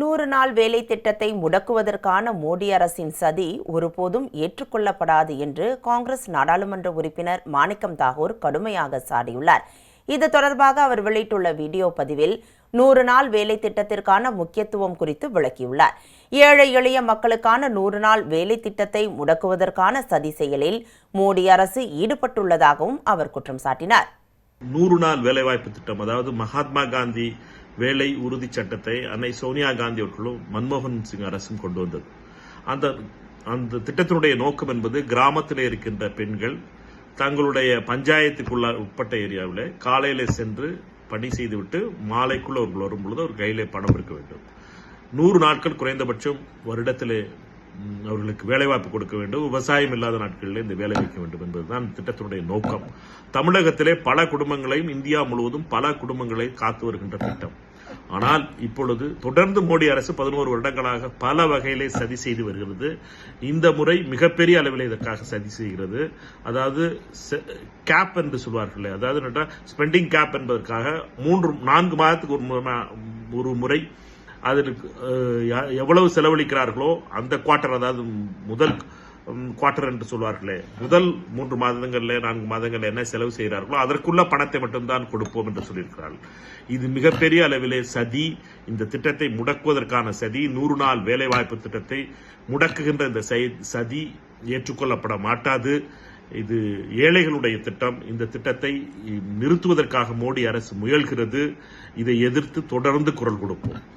நூறு நாள் வேலை திட்டத்தை முடக்குவதற்கான மோடி அரசின் சதி ஒருபோதும் ஏற்றுக்கொள்ளப்படாது என்று காங்கிரஸ் நாடாளுமன்ற உறுப்பினர் மாணிக்கம் தாகூர் கடுமையாக சாடியுள்ளார். இது தொடர்பாக அவர் வெளியிட்டுள்ள வீடியோ பதிவில் நூறு நாள் வேலை திட்டத்திற்கான முக்கியத்துவம் குறித்து விளக்கியுள்ளார். ஏழை எளிய மக்களுக்கான நூறு நாள் வேலை திட்டத்தை முடக்குவதற்கான சதி செயலில் மோடி அரசு ஈடுபட்டுள்ளதாகவும் அவர் குற்றம் சாட்டினார். நூறு நாள் வேலைவாய்ப்பு திட்டம் அதாவது மகாத்மா காந்தி வேலை உறுதி சட்டத்தை அன்னை சோனியா காந்தி அவர்களும் மன்மோகன் சிங் அரசும் கொண்டு வந்தது. அந்த அந்த திட்டத்தினுடைய நோக்கம் என்பது கிராமத்தில் இருக்கின்ற பெண்கள் தங்களுடைய பஞ்சாயத்துக்குள்ள உட்பட்ட ஏரியாவில் காலையில் சென்று பணி செய்துவிட்டு மாலைக்குள்ள அவர்கள் வரும் பொழுது ஒரு கையிலே பணம் இருக்க வேண்டும். நூறு நாட்கள் குறைந்தபட்சம் வருடத்திலே அவர்களுக்கு வேலைவாய்ப்பு கொடுக்க வேண்டும். விவசாயம் இல்லாத நாட்களில் இந்த வேலை வைக்க வேண்டும் என்பதுதான் திட்டத்தினுடைய நோக்கம். தமிழகத்திலே பல குடும்பங்களையும் இந்தியா முழுவதும் பல குடும்பங்களை காத்து வருகின்ற திட்டம். ஆனால் இப்பொழுது தொடர்ந்து மோடி அரசு பதினோரு வருடங்களாக பல வகையிலே சதி செய்து வருகிறது. இந்த முறை மிகப்பெரிய அளவில் இதற்காக சதி செய்கிறது. அதாவது கேப் என்று சொல்வார்கள் அதாவது ஸ்பெண்டிங் கேப் என்பதற்காக மூன்று நான்கு மாதத்துக்கு ஒரு முறை- ஒரு முறை அதற்கு எவ்வளவு செலவழிக்கிறார்களோ அந்த குவார்ட்டர் அதாவது முதல் குவார்ட்டர் என்று சொல்வார்களே முதல் மூன்று மாதங்கள்ல நான்கு மாதங்கள்ல என்ன செலவு செய்கிறார்களோ அதற்குள்ள பணத்தை மட்டும்தான் கொடுப்போம் என்று சொல்லியிருக்கிறார்கள். இது மிகப்பெரிய அளவிலே சதி. இந்த திட்டத்தை முடக்குவதற்கான சதி. நூறு நாள் வேலைவாய்ப்பு திட்டத்தை முடக்குகின்ற இந்த சதி ஏற்றுக்கொள்ளப்பட மாட்டாது. இது ஏழைகளுடைய திட்டம். இந்த திட்டத்தை நிறுத்துவதற்காக மோடி அரசு முயல்கிறது. இதை எதிர்த்து தொடர்ந்து குரல் கொடுப்போம்.